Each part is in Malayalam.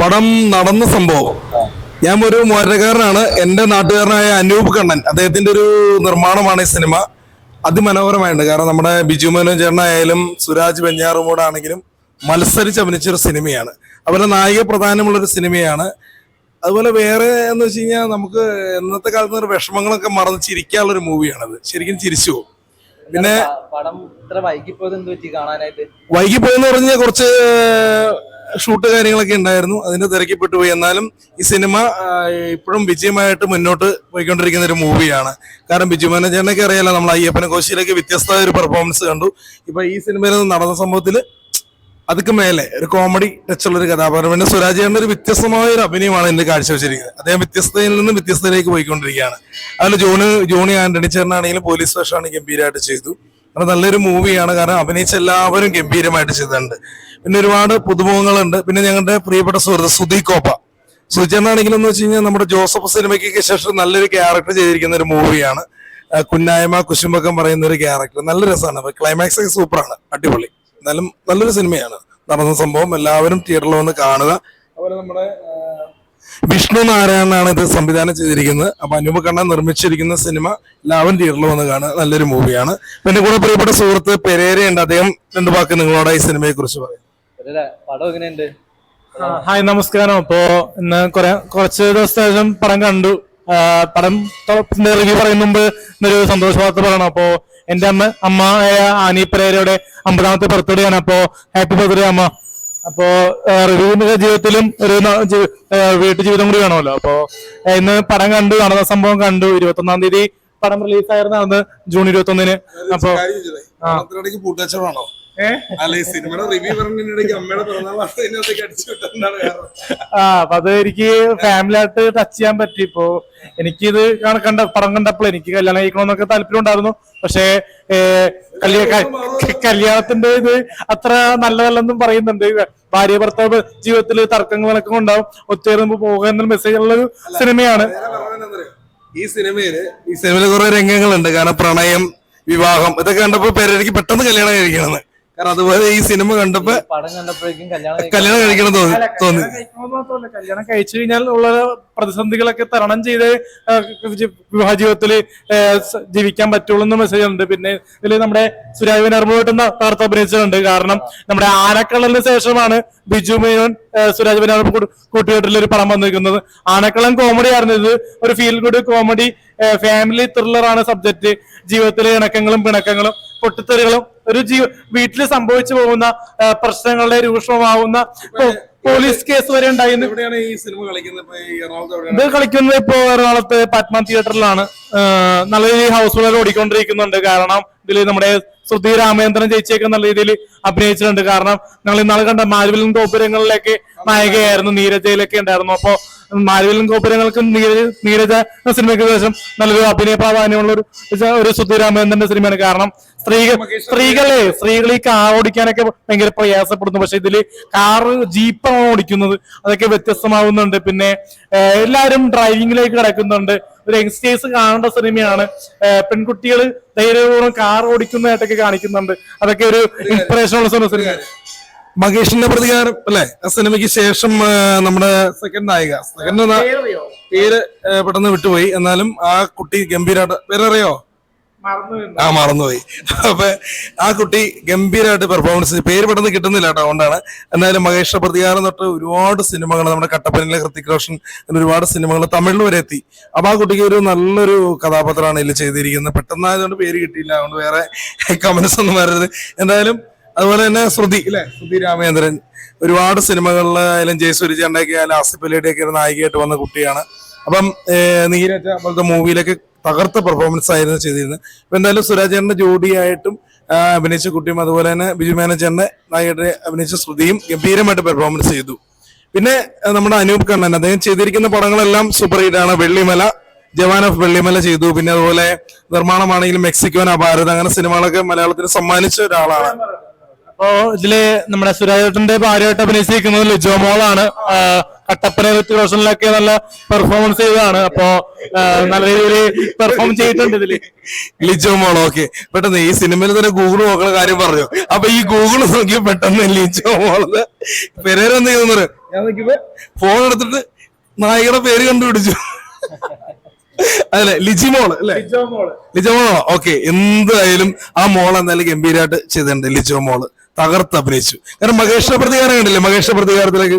പടം നടന്ന സംഭവം. ഞാൻ ഒരു മോരകാരനാണ് എന്റെ നാട്ടുകാരനായ അനൂപ് കണ്ണൻ. അദ്ദേഹത്തിന്റെ ഒരു നിർമ്മാണമാണ് ഈ സിനിമ. അതിമനോഹരമായിട്ടുണ്ട്. കാരണം നമ്മുടെ ബിജു മനോജ് ചേട്ടനായാലും സുരാജ് ബെഞ്ഞാറുമോടാണെങ്കിലും മത്സരിച്ച് അഭിനയിച്ചൊരു സിനിമയാണ്. അതുപോലെ നായിക പ്രധാനമുള്ള ഒരു സിനിമയാണ്. അതുപോലെ വേറെ എന്ന് വെച്ച് കഴിഞ്ഞാൽ നമുക്ക് ഇന്നത്തെ കാലത്ത് ഒരു വിഷമങ്ങളൊക്കെ മറന്ന് ചിരിക്കാനുള്ള ഒരു മൂവിയാണത്. ശരിക്കും ചിരിച്ചു പോകും. പിന്നെ പടം ഇത്ര വൈകിപ്പോയത് എന്ത് പറ്റി കാണാനായിട്ട്? വൈകി പോയെന്ന് പറഞ്ഞ കുറച്ച് ഷൂട്ട് കാര്യങ്ങളൊക്കെ ഉണ്ടായിരുന്നു. അതിന്റെ തിരക്കിപ്പെട്ടു പോയി. എന്നാലും ഈ സിനിമ ഇപ്പോഴും വിജയമായിട്ട് മുന്നോട്ട് പോയിക്കൊണ്ടിരിക്കുന്ന ഒരു മൂവിയാണ്. കാരണം ബിജു മനോജനൊക്കെ അറിയാലോ നമ്മൾ അയ്യപ്പന കോശിയിലൊക്കെ വ്യത്യസ്ത ഒരു പെർഫോമൻസ് കണ്ടു. ഇപ്പൊ ഈ സിനിമയിൽ നടന്ന സംഭവത്തിൽ അതുക്ക് മേലെ ഒരു കോമഡി ടച്ച് ഉള്ള ഒരു കഥാപാത്രം. പിന്നെ സുരാജ് ചേട്ടന്റെ ഒരു വ്യത്യസ്തമായ ഒരു അഭിനയമാണ് എന്റെ കാഴ്ചവെച്ചിരിക്കുന്നത്. അദ്ദേഹം വ്യത്യസ്തയിൽ നിന്ന് വ്യത്യസ്തയിലേക്ക് പോയിക്കൊണ്ടിരിക്കുകയാണ്. അതിൽ ജോണി ജോണി ആന്റണി ചേട്ടനാണെങ്കിലും പോലീസ് വേഷമാണ് ഗംഭീരമായിട്ട് ചെയ്തു. അത് നല്ലൊരു മൂവിയാണ്. കാരണം അഭിനയിച്ച എല്ലാവരും ഗംഭീരമായിട്ട് ചെയ്തിട്ടുണ്ട്. പിന്നെ ഒരുപാട് പുതുമുഖങ്ങളുണ്ട്. പിന്നെ ഞങ്ങളുടെ പ്രിയപ്പെട്ട സുഹൃത്ത് സുധി കോപ്പ. സുചേട്ടനാണെങ്കിലും എന്ന് വെച്ച് കഴിഞ്ഞാൽ നമ്മുടെ ജോസഫ് സിനിമയ്ക്ക് ശേഷം നല്ലൊരു ക്യാരക്ടർ ചെയ്തിരിക്കുന്ന ഒരു മൂവിയാണ്. കുന്നായ്മ കുശുമ്പക്കം പറയുന്ന ഒരു ക്യാരക്ടർ നല്ല രസമാണ്. ക്ലൈമാക്സ് ഒക്കെ സൂപ്പറാണ്. അടിപൊളി. എന്നാലും നല്ലൊരു സിനിമയാണ്. നടന്ന സംഭവം എല്ലാവരും തിയേറ്ററിൽ വന്ന് കാണുക. അതുപോലെ നമ്മുടെ വിഷ്ണു നാരായണനാണ് ഇത് സംവിധാനം ചെയ്തിരിക്കുന്നത്. അപ്പൊ അനൂപ് കണ്ണൻ നിർമ്മിച്ചിരിക്കുന്ന സിനിമ ലാവൻ തിയേറ്ററിൽ വന്ന് കാണുക നല്ലൊരു മൂവിയാണ്. എന്റെ കൂടെ പ്രിയപ്പെട്ട സുഹൃത്ത് പെരേരയുണ്ട്. അദ്ദേഹം രണ്ടു വാക്ക് നിങ്ങളോട് ഈ സിനിമയെ കുറിച്ച് പറയും. ഹായ് നമസ്കാരം. അപ്പോ ഇന്ന് കുറെ കുറച്ച് ദിവസത്തിന് ശേഷം പടം കണ്ടു. പടം റിവ്യൂ പറയുന്ന മുമ്പ് ഇന്നൊരു സന്തോഷവാർത്ത പറയണം. അപ്പോ എന്റെ അമ്മ അമ്മ ആനി പെരേരയുടെ അമ്പതാമത്തെ ബർത്ത്ഡേ ആണ്. അപ്പോ ഹാപ്പി ബർത്ത്ഡേ അമ്മ. അപ്പോ റിവ്യൂവിന്റെ ജീവിതത്തിലും ഒരു വീട്ടു ജീവിതം കൂടി വേണമല്ലോ. അപ്പോ ഇന്ന് പടം കണ്ടു നടന്ന സംഭവം കണ്ടു. ഇരുപത്തി ഒന്നാം തീയതി പടം റിലീസ് ആയിരുന്നു അന്ന് ജൂൺ ഇരുപത്തി ഒന്നിന് അപ്പോ ആ. അപ്പൊ അത് എനിക്ക് ഫാമിലി ആയിട്ട് ടച്ച് ചെയ്യാൻ പറ്റി. ഇപ്പോ എനിക്കിത് കാണ- കണ്ട പടം കണ്ടപ്പോൾ എനിക്ക് കല്യാണം കഴിക്കണമെന്നൊക്കെ താല്പര്യം ഉണ്ടായിരുന്നു. പക്ഷേ കല്യാണത്തിന്റെ ഇത് അത്ര നല്ലതല്ലെന്നും പറയുന്നുണ്ട്. ഭാര്യ ഭർത്താവ് ജീവിതത്തിൽ തർക്കങ്ങളൊക്കെ ഉണ്ടാവും. ഒത്തേറെ പോകാൻ മെസ്സേജ് ഉള്ള ഒരു സിനിമയാണ്. ഈ സിനിമയിൽ ഈ സിനിമയിൽ കുറെ രംഗങ്ങളുണ്ട്. കാരണം പ്രണയം വിവാഹം ഇതൊക്കെ കണ്ടപ്പോ പേരെനിക്ക് പെട്ടെന്ന് കല്യാണം കഴിക്കണമെന്ന് കാരണം അതുപോലെ ഈ സിനിമ കണ്ടപ്പോ പടം കണ്ടപ്പോഴേക്കും കല്യാണം കല്യാണം കഴിക്കണം തോന്നി തോന്നി കല്യാണം കഴിക്കണമെന്ന് മാത്രമല്ല, കല്യാണം കഴിച്ചു കഴിഞ്ഞാൽ ഉള്ള പ്രതിസന്ധികളൊക്കെ തരണം ചെയ്ത് വിവാഹ ജീവിതത്തിൽ ജീവിക്കാൻ പറ്റുള്ളൂ എന്ന മെസ്സേജ് ഉണ്ട്. പിന്നെ ഇതിൽ നമ്മുടെ സുരാജ് വിനർമ്മയായിട്ട് വാർത്ത അഭിനയിച്ചിട്ടുണ്ട്. കാരണം നമ്മുടെ ആനക്കള്ളലിന് ശേഷമാണ് ബിജു മേനോൻ സുരാജ് വിനർമ്മ കൂട്ടുകെട്ടിൽ ഒരു പടം വന്നിരിക്കുന്നത്. ആനക്കള്ളൻ കോമഡി ആയിരുന്നു ഇത്. ഒരു ഫീൽ ഗുഡ് കോമഡി ഫാമിലി ത്രില്ലറാണ് സബ്ജക്ട് ജീവിതത്തിലെ ഇണക്കങ്ങളും പിണക്കങ്ങളും. പൊട്ടിത്തെറികളും ഒരു ജീവ വീട്ടിൽ സംഭവിച്ചു പോകുന്ന പ്രശ്നങ്ങളുടെ രൂക്ഷമാവുന്ന പോലീസ് കേസ് വരെ ഉണ്ടായിരുന്നു. ഇത് കളിക്കുന്നത് ഇപ്പോ എറണാകുളത്ത് പത്മ തിയേറ്ററിലാണ്. നല്ല രീതിയിൽ ഹൗസ് ഫുൾ ഓടിക്കൊണ്ടിരിക്കുന്നുണ്ട്. കാരണം ഇതിൽ നമ്മുടെ ശ്രുതി രാമചന്ദ്രൻ ചേച്ചിയൊക്കെ നല്ല രീതിയിൽ അഭിനയിച്ചിട്ടുണ്ട്. കാരണം ഞങ്ങൾ ഇന്നാൾ കണ്ട മാരുവിലും ഗോപുരങ്ങളിലൊക്കെ നായികയായിരുന്നു. നീരജയിലൊക്കെ ഉണ്ടായിരുന്നു. അപ്പോ മാരുവിലും ഗോപുരങ്ങൾക്കും നീരജ നീരജ സിനിമയ്ക്ക് ശേഷം നല്ലൊരു അഭിനയ പ്രാധാന്യമുള്ള ഒരു ഒരു ശ്രുതി രാമചന്ദ്രന്റെ സിനിമയാണ്. കാരണം സ്ത്രീകൾ സ്ത്രീകളെ സ്ത്രീകൾ ഈ കാർ ഓടിക്കാനൊക്കെ ഭയങ്കര പ്രയാസപ്പെടുന്നു. പക്ഷെ ഇതിൽ കാറ് ജീപ്പാണ് ഓടിക്കുന്നത്. അതൊക്കെ വ്യത്യസ്തമാവുന്നുണ്ട്. പിന്നെ എല്ലാവരും ഡ്രൈവിംഗിലേക്ക് കിടക്കുന്നുണ്ട്. ഒരു യങ്സ്റ്റേഴ്സ് കാണേണ്ട സിനിമയാണ്. പെൺകുട്ടികൾ ധൈര്യപൂർവം കാർ ഓടിക്കുന്നതായിട്ടൊക്കെ കാണിക്കുന്നുണ്ട്. അതൊക്കെ ഒരു ഇൻസ്പിറേഷൻ ഉള്ള സിനിമ. മഹേഷിന്റെ പ്രതികാരം അല്ലെ? ആ സിനിമയ്ക്ക് ശേഷം നമ്മുടെ സെക്കൻഡ് നായിക. സെക്കൻഡ് പേര് പെട്ടെന്ന് വിട്ടുപോയി. എന്നാലും ആ കുട്ടി ഗംഭീരമായിട്ട് പേരറിയോ? ആ മറന്നുപോയി. അപ്പൊ ആ കുട്ടി ഗംഭീരമായിട്ട് പെർഫോമൻസ് പേര് പെട്ടെന്ന് കിട്ടുന്നില്ല കേട്ടോ അതുകൊണ്ടാണ്. എന്നാലും മഹേഷ പ്രതികാരം തൊട്ട് ഒരുപാട് സിനിമകൾ നമ്മുടെ കട്ടപ്പനയിലെ ഹൃത്തിക് റോഷൻ ഒരുപാട് സിനിമകൾ തമിഴിൽ വരെ എത്തി. അപ്പൊ ആ കുട്ടിക്ക് ഒരു നല്ലൊരു കഥാപാത്രമാണ് ഇതിൽ ചെയ്തിരിക്കുന്നത്. പെട്ടെന്നായതുകൊണ്ട് പേര് കിട്ടിയില്ല അതുകൊണ്ട് വേറെ കമന്റ്സ് ഒന്നും വരരുത്. എന്തായാലും അതുപോലെ തന്നെ ശ്രുതി അല്ലെ ശ്രുതി രാമചന്ദ്രൻ. ഒരുപാട് സിനിമകളിലായാലും ജയസൂര്യ ചേണ്ടൊക്കെ ആയാലും ആസിഫ് അലിയുടെ ഒക്കെ ഒരു നായികയായിട്ട് വന്ന കുട്ടിയാണ്. അപ്പം നീരജ പോലത്തെ മൂവിയിലൊക്കെ തകർത്ത പെർഫോമൻസ് ആയിരുന്നു ചെയ്തിരുന്നത്. അപ്പൊ എന്തായാലും സുരാജേന്റെ ജോഡിയായിട്ടും അഭിനയിച്ച കുട്ടിയും അതുപോലെ തന്നെ ബിജു മാനേജറിന്റെ നായകരുടെ അഭിനയിച്ച ശ്രുതിയും ഗംഭീരമായിട്ട് പെർഫോമൻസ് ചെയ്തു. പിന്നെ നമ്മുടെ അനൂപ് കണ്ണൻ അദ്ദേഹം ചെയ്തിരിക്കുന്ന പടങ്ങളെല്ലാം സൂപ്പർ ഹിറ്റ് ആണ്. വെള്ളിമല ജവാൻ ഓഫ് വെള്ളിമല ചെയ്തു. പിന്നെ അതുപോലെ നിർമ്മാണമാണെങ്കിലും മെക്സിക്കോൻ അപാരത അങ്ങനെ സിനിമകളൊക്കെ മലയാളത്തിന് സമ്മാനിച്ച ഒരാളാണ്. അപ്പോ ഇതിൽ നമ്മുടെ സുരാജേട്ടന്റെ ഭാര്യയായിട്ട് അഭിനയിച്ചിരിക്കുന്നത് ലിജോ മോളാണ്. കട്ടപ്പന റോഷനിലൊക്കെ നല്ല പെർഫോമൻസ് ചെയ്തതാണ്. അപ്പോ നല്ല രീതിയിൽ പെർഫോം ചെയ്തിട്ടുണ്ട് ഇതിൽ. ലിജോ മോൾ ഓക്കെ പെട്ടെന്ന് ഈ സിനിമയിൽ തന്നെ ഗൂഗിൾ നോക്കുന്ന കാര്യം പറഞ്ഞു. അപ്പൊ ഈ ഗൂഗിൾ നോക്കി പെട്ടെന്ന് ലിജോ മോൾ പെരേര എന്ത് ഞാൻ നോക്കിയപ്പോ ഫോൺ എടുത്തിട്ട് നായികയുടെ പേര് കണ്ടുപിടിച്ചു. അതല്ലേ? ലിജി മോൾ അല്ലേ? ലിജോ മോളോ. ഓക്കെ എന്തായാലും ആ മോൾ എന്തായാലും ഗംഭീരമായിട്ട് ചെയ്തിട്ടുണ്ട് ലിജോ മോൾ. തകർത്ത് അഭിനയിച്ചു. കാരണം മഹേഷ പ്രതികാരം കണ്ടില്ലേ? മഹേഷ പ്രതികാരത്തിലേക്ക്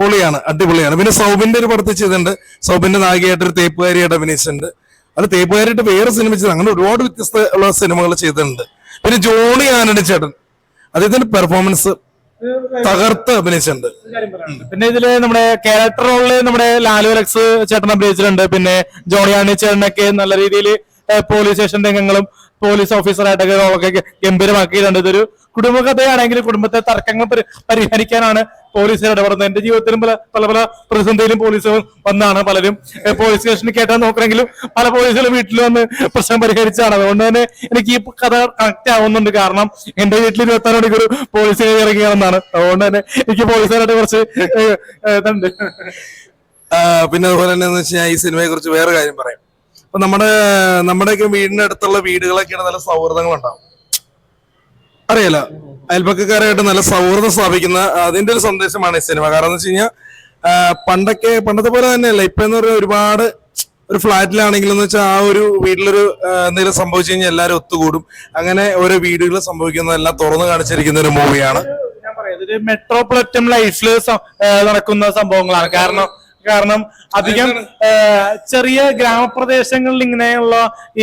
പൊളിയാണ് അടിപൊളിയാണ്. പിന്നെ സൗബിന്റെ ഒരു പടത്തിൽ ചെയ്തിട്ടുണ്ട്. സൗബിന്റെ നായികയായിട്ട് ഒരു തേപ്പുകാരിയായിട്ട് അഭിനയിച്ചിട്ടുണ്ട്. അത് തേപ്പുകാരിയായിട്ട് വേറെ സിനിമ ചെയ്ത് അങ്ങനെ ഒരുപാട് വ്യത്യസ്ത ഉള്ള സിനിമകൾ ചെയ്തിട്ടുണ്ട്. പിന്നെ ജോണി ആനണി ചേട്ടൻ. അദ്ദേഹത്തിന്റെ പെർഫോമൻസ് തകർത്ത് അഭിനയിച്ചിട്ടുണ്ട്. പിന്നെ ഇതിൽ നമ്മുടെ ക്യാരക്ടർ റോളിൽ നമ്മുടെ ലാലു അലക്സ് ചേട്ടൻ അഭിനയിച്ചിട്ടുണ്ട്. പിന്നെ ജോണി ജോണിയാണി ചേട്ടനൊക്കെ നല്ല രീതിയിൽ പോലീസ് സ്റ്റേഷൻ രംഗങ്ങളും പോലീസ് ഓഫീസറായിട്ടൊക്കെ ഗംഭീരമാക്കിയിട്ടുണ്ട്. ഇതൊരു കുടുംബകഥയാണെങ്കിൽ കുടുംബത്തെ തർക്കങ്ങൾ പരിഹരിക്കാനാണ് പോലീസ് ഇടപെടുന്നത് എന്റെ ജീവിതത്തിലും പല പല പല പ്രതിസന്ധിയിലും പോലീസ് വന്നാണ് പലരും. പോലീസ് സ്റ്റേഷനിൽ കേട്ടാൽ നോക്കണമെങ്കിലും പല പോലീസുകളും വീട്ടിൽ വന്ന് പ്രശ്നം പരിഹരിച്ചാണ്. അതുകൊണ്ട് തന്നെ എനിക്ക് ഈ കഥ കണക്ട് ആവുന്നുണ്ട്. കാരണം എന്റെ വീട്ടിൽ ഇരുപത്താറ് മണിക്കൂർ പോലീസ് ഇറങ്ങിയാണെന്നാണ് അതുകൊണ്ട് തന്നെ എനിക്ക് പോലീസുകാരായിട്ട് കുറച്ച് ഇതുണ്ട്. പിന്നെ അതുപോലെ തന്നെ വെച്ചാൽ ഈ സിനിമയെ കുറിച്ച് വേറെ കാര്യം പറയാം. അപ്പൊ നമ്മുടെ നമ്മുടെയൊക്കെ വീടിന്റെ അടുത്തുള്ള വീടുകളൊക്കെയാണ് നല്ല സൗഹൃദങ്ങളുണ്ടാവും. അറിയാലോ? അയൽപക്കക്കാരായിട്ട് നല്ല സൗഹൃദം സ്ഥാപിക്കുന്ന അതിന്റെ ഒരു സന്ദേശമാണ് ഈ സിനിമ. കാരണം എന്ന് വെച്ച് കഴിഞ്ഞാൽ പണ്ടൊക്കെ പണ്ടത്തെ പോലെ തന്നെയല്ല. ഇപ്പൊ എന്ന് പറഞ്ഞാൽ ഒരുപാട് ഒരു ഫ്ലാറ്റിലാണെങ്കിലും എന്ന് വെച്ചാൽ ആ ഒരു വീട്ടിലൊരു എന്തെങ്കിലും സംഭവിച്ചു കഴിഞ്ഞാൽ എല്ലാവരും ഒത്തുകൂടും. അങ്ങനെ ഓരോ വീടുകൾ സംഭവിക്കുന്നതെല്ലാം തുറന്നു കാണിച്ചിരിക്കുന്ന ഒരു മൂവിയാണ്. ഞാൻ പറയാം ഇതൊരു മെട്രോപൊളിറ്റൻ ലൈഫിൽ നടക്കുന്ന സംഭവങ്ങളാണ്. കാരണം കാരണം അധികം ചെറിയ ഗ്രാമപ്രദേശങ്ങളിൽ ഇങ്ങനെയുള്ള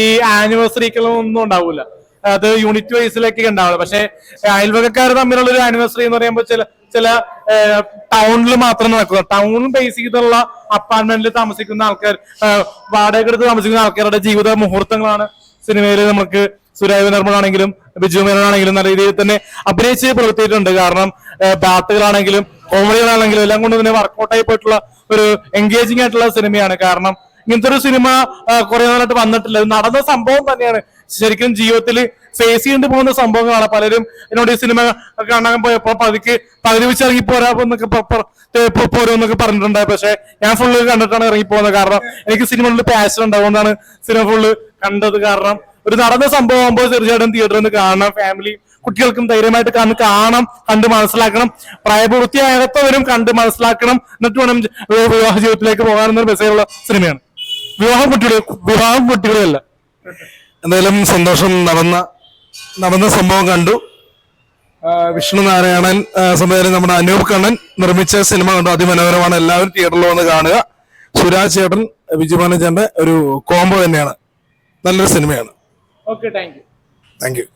ഈ ആനിവേഴ്സറികളൊന്നും ഉണ്ടാവില്ല അത് യൂണിറ്റ് വൈസിലേക്ക് ഉണ്ടാവുള്ളൂ. പക്ഷെ അയൽവകക്കാർ തമ്മിലുള്ള ഒരു ആനിവേഴ്സറി എന്ന് പറയുമ്പോൾ ചില ചില ടൗണിൽ മാത്രം നടക്കുക. ടൗൺ ബേസ് ചെയ്തുള്ള അപ്പാർട്ട്മെന്റിൽ താമസിക്കുന്ന ആൾക്കാർ വാടക എടുത്ത് താമസിക്കുന്ന ആൾക്കാരുടെ ജീവിത മുഹൂർത്തങ്ങളാണ് സിനിമയിൽ നമുക്ക് സുരാജ് നിർമ്മലാണെങ്കിലും ബിജു മേനോനാണെങ്കിലും നല്ല രീതിയിൽ തന്നെ അഭിനയിച്ച് പ്രവർത്തിയിട്ടുണ്ട്. കാരണം പാട്ടുകളാണെങ്കിലും കോമഡികളാണെങ്കിലും എല്ലാം കൊണ്ട് തന്നെ വർക്കൗട്ടായി പോയിട്ടുള്ള ഒരു എൻഗേജിങ് ആയിട്ടുള്ള സിനിമയാണ്. കാരണം ഇങ്ങനത്തെ ഒരു സിനിമ കുറെ നാളായിട്ട് വന്നിട്ടില്ല. നടന്ന സംഭവം തന്നെയാണ്. ശരിക്കും ജീവിതത്തിൽ ഫേസ് ചെയ്യേണ്ടി പോകുന്ന സംഭവങ്ങളാണ്. പലരും എന്നോട് ഈ സിനിമ കാണാൻ പോയപ്പോ പതുക്കെ പകുതി വെച്ച് ഇറങ്ങി പോരാ എന്നൊക്കെ പോരോന്നൊക്കെ പറഞ്ഞിട്ടുണ്ടായി. പക്ഷെ ഞാൻ ഫുള്ള് കണ്ടിട്ടാണ് ഇറങ്ങി പോകുന്നത് കാരണം എനിക്ക് സിനിമകളിൽ പാഷൻ ഉണ്ടാവുന്നതാണ് സിനിമ ഫുള്ള് കണ്ടത്. കാരണം ഒരു നടന്ന സംഭവം ആകുമ്പോൾ തീർച്ചയായിട്ടും തിയേറ്ററിൽ നിന്ന് കാണണം. ഫാമിലി കുട്ടികൾക്കും ധൈര്യമായിട്ട് കണ്ട് കാണണം കണ്ട് മനസ്സിലാക്കണം. പ്രായപൂർത്തിയാകാത്തവരും കണ്ട് മനസ്സിലാക്കണം. എന്നിട്ട് വേണം വിവാഹ ജീവിതത്തിലേക്ക് പോകാനെന്നൊരു മെസ്സേജുള്ള സിനിമയാണ് വിവാഹം കുട്ടികളെ വിവാഹം കുട്ടികളെയല്ല എന്തായാലും സന്തോഷം നടന്ന നടന്ന സംഭവം കണ്ടു. വിഷ്ണു നാരായണൻ സംവിധാനം നമ്മുടെ അനൂപ് കണ്ണൻ നിർമ്മിച്ച സിനിമ കണ്ടു. അതിമനോഹരമാണ്. എല്ലാവരും തിയേറ്ററിൽ വന്ന് കാണുക. സുരാജ് ചേട്ടൻ വിജുമാനൻ ചേട്ടന്റെ ഒരു കോംബോ തന്നെയാണ്. നല്ലൊരു സിനിമയാണ്. Okay thank you thank you